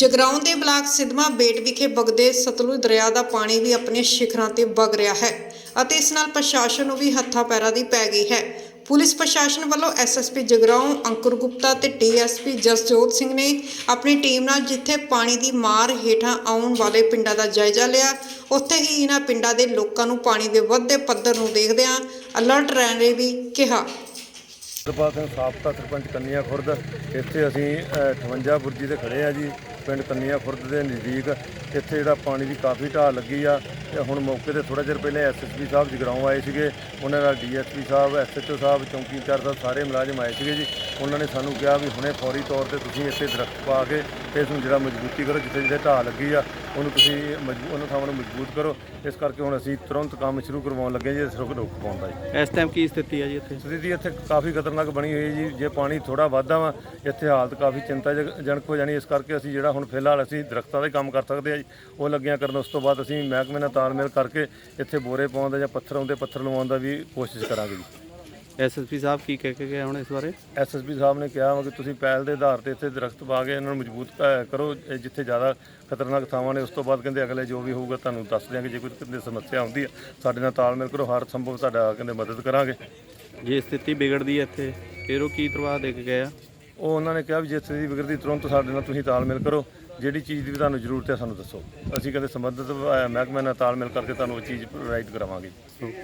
ਜਗਰਾਉਂ ਦੇ ਬਲਾਕ ਸਿਦਮਾ ਬੇਟ ਵਿਖੇ ਵਗਦੇ ਸਤਲੁਜ ਦਰਿਆ ਦਾ ਪਾਣੀ ਵੀ ਆਪਣੇ ਸ਼ਿਖਰਾਂ ਤੇ ਵਗ ਰਿਹਾ ਹੈ ਅਤੇ ਇਸ ਨਾਲ ਪ੍ਰਸ਼ਾਸਨ ਨੂੰ ਵੀ ਹੱਥਾਂ ਪੈਰਾਂ ਦੀ ਪੈ ਗਈ ਹੈ। ਪੁਲਿਸ ਪ੍ਰਸ਼ਾਸਨ ਵੱਲੋਂ ਐਸਐਸਪੀ ਜਗਰਾਉਂ, ਅੰਕੁਰ ਗੁਪਤਾ ਤੇ ਡੀਐਸਪੀ ਜਸਜੋਤ ਸਿੰਘ ਨੇ ਆਪਣੀ ਟੀਮ ਨਾਲ ਜਿੱਥੇ ਪਾਣੀ ਦੀ ਮਾਰ ਹੇਠਾਂ ਆਉਣ ਵਾਲੇ ਪਿੰਡਾਂ ਦਾ ਜਾਇਜ਼ਾ ਲਿਆ, ਉੱਥੇ ਹੀ ਇਹਨਾਂ ਪਿੰਡਾਂ ਦੇ ਲੋਕਾਂ ਨੂੰ ਪਾਣੀ ਦੇ ਵੱਧਦੇ ਪੱਧਰ ਨੂੰ ਦੇਖਦਿਆਂ ਅਲਰਟ ਰਹਿਣ ਲਈ ਵੀ ਕਿਹਾ। ਸਰਪਾਲ ਸਿੰਘ ਸਾਬਕਾ ਸਰਪੰਚ ਕੰਨੀਆ ਖੁਰਦ, ਇੱਥੇ ਅਸੀਂ 58 ਬੁਰਜੀ ਤੇ ਖੜੇ ਆ ਜੀ। ਪਿੰਡ ਕੰਨੀਆ ਖੁਰਦ ਦੇ ਨਜ਼ਦੀਕ ਇੱਥੇ ਜਿਹੜਾ ਪਾਣੀ ਦੀ ਕਾਫੀ ਢਾਲ ਲੱਗੀ ਆ ਤੇ ਹੁਣ ਮੌਕੇ ਤੇ ਥੋੜਾ ਚਿਰ ਪਹਿਲੇ ਐਸਐਸਪੀ ਸਾਹਿਬ ਜਗਰਾਉਂ ਆਏ ਸੀਗੇ ਉਹਨਾਂ ਨਾਲ ਡੀਐਸਪੀ ਸਾਹਿਬ ਐਸਐਚਓ ਸਾਹਿਬ ਚੌਂਕੀ ਇੰਚਾਰਜ ਸਾਹਿਬ ਸਾਰੇ ਮੁਲਾਜ਼ਮ ਆਏ ਸੀਗੇ ਜੀ। ਉਹਨਾਂ ਨੇ ਸਾਨੂੰ ਕਿਹਾ ਵੀ ਹੁਣੇ ਫੌਰੀ ਤੌਰ ਤੇ ਤੁਸੀਂ ਇੱਥੇ ਦਰਖਤ ਪਾ ਕੇ ਤੇ ਇਸ ਨੂੰ ਜਿਹੜਾ ਮਜ਼ਬੂਤੀ ਕਰੋ ਜਿੱਥੇ ਜਿੱਥੇ ਢਾਲ ਲੱਗੀ ਆ ਉਹਨੂੰ ਤੁਸੀਂ ਉਹਨਾਂ ਥਾਵਾਂ ਨੂੰ ਮਜ਼ਬੂਤ ਕਰੋ। ਇਸ ਕਰਕੇ ਹੁਣ ਅਸੀਂ ਤੁਰੰਤ ਕੰਮ ਸ਼ੁਰੂ ਕਰਵਾਉਣ ਲੱਗੇ ਜੀ ਇਸ ਰੁਕ ਰੁਕ ਪਾਉਣ ਦਾ ਜੀ। ਇਸ ਟਾਈਮ ਕੀ ਸਥਿਤੀ ਹੈ ਜੀ ਇੱਥੇ? ਸਥਿਤੀ ਇੱਥੇ ਕਾਫੀ ਖਤਰਨਾਕ ਬਣੀ ਹੋਈ ਜੀ ਜੇ ਪਾਣੀ ਥੋੜਾ ਵੱਧਦਾ ਵਾ ਇੱਥੇ ਹਾਲਤ ਕਾਫੀ ਚਿੰਤਾਜਨਕ ਹੋ ਜਾਣੀ ਇਸ ਕਰਕੇ ਅਸੀਂ ਜਿਹੜਾ ਹੁਣ ਫਿਲਹਾਲ ਅਸੀਂ ਦਰਖਤਾਂ ਦਾ ਹੀ ਕੰਮ ਕਰ ਸਕਦੇ ਆ ਜੀ ਉਹ ਲੱਗਿਆ ਕਰਨ ਉਸ ਤੋਂ ਬਾਅਦ ਅਸੀਂ ਮਹਿਕਮੇ ਨਾਲ ਤਾਲਮੇਲ ਕਰਕੇ ਇੱਥੇ ਬੋਰੇ ਪਾਉਣ ਦਾ ਜਾਂ ਪੱਥਰ ਆਉਂਦੇ ਪੱਥਰ ਲਵਾਉਣ ਦਾ ਵੀ ਕੋਸ਼ਿਸ਼ ਕਰਾਂਗੇ ਜੀ। ਐਸਐਸਪੀ ਸਾਹਿਬ ਕੀ ਕਹਿ ਕੇ ਗਏ ਹੁਣ ਇਸ ਬਾਰੇ? ਐਸਐਸਪੀ ਸਾਹਿਬ ਨੇ ਕਿਹਾ ਵਾ ਕਿ ਤੁਸੀਂ ਪਹਿਲ ਦੇ ਆਧਾਰ ਤੇ ਇੱਥੇ ਦਰਖਤ ਪਾ ਕੇ ਇਹਨਾਂ ਨੂੰ ਮਜ਼ਬੂਤ ਅ, ਕਰੋ ਇਹ ਜਿੱਥੇ ਜ਼ਿਆਦਾ ਖਤਰਨਾਕ ਥਾਵਾਂ ਨੇ ਉਸ ਤੋਂ ਬਾਅਦ ਕਹਿੰਦੇ ਅਗਲੇ ਜੋ ਵੀ ਹੋਊਗਾ ਤੁਹਾਨੂੰ ਦੱਸ ਦਿਆਂਗੇ ਜੇ ਕੋਈ ਕਿਤੇ ਸਮੱਸਿਆ ਆਉਂਦੀ ਹੈ ਸਾਡੇ ਨਾਲ ਤਾਲਮੇਲ ਕਰੋ ਹਰ ਸੰਭਵ ਤੁਹਾਡਾ ਕਹਿੰਦੇ ਮਦਦ ਕਰਾਂਗੇ। ਜੇ ਸਥਿਤੀ ਵਿਗੜਦੀ ਹੈ ਇੱਥੇ ਫਿਰ ਉਹ ਕੀ ਪ੍ਰਵਾਹ ਦੇ ਕੇ ਗਏ ਆ? ਉਹ ਉਹਨਾਂ ਨੇ ਕਿਹਾ ਵੀ ਜਿਸ ਦੀ ਵਿਗੜਦੀ ਤੁਰੰਤ ਸਾਡੇ ਨਾਲ ਤੁਸੀਂ ਤਾਲਮੇਲ ਕਰੋ ਜਿਹੜੀ ਚੀਜ਼ ਦੀ ਤੁਹਾਨੂੰ ਜ਼ਰੂਰਤ ਹੈ ਸਾਨੂੰ ਦੱਸੋ। ਅਸੀਂ ਕਹਿੰਦੇ ਸੰਬੰਧਿਤ ਅਹ, ਮਹਿਕਮੇ ਨਾਲ ਤਾਲਮੇਲ ਕਰਕੇ ਤੁਹਾਨੂੰ ਉਹ ਚੀਜ਼ ਪ੍ਰੋਵਾਈਡ ਕਰਾਵਾਂਗੇ।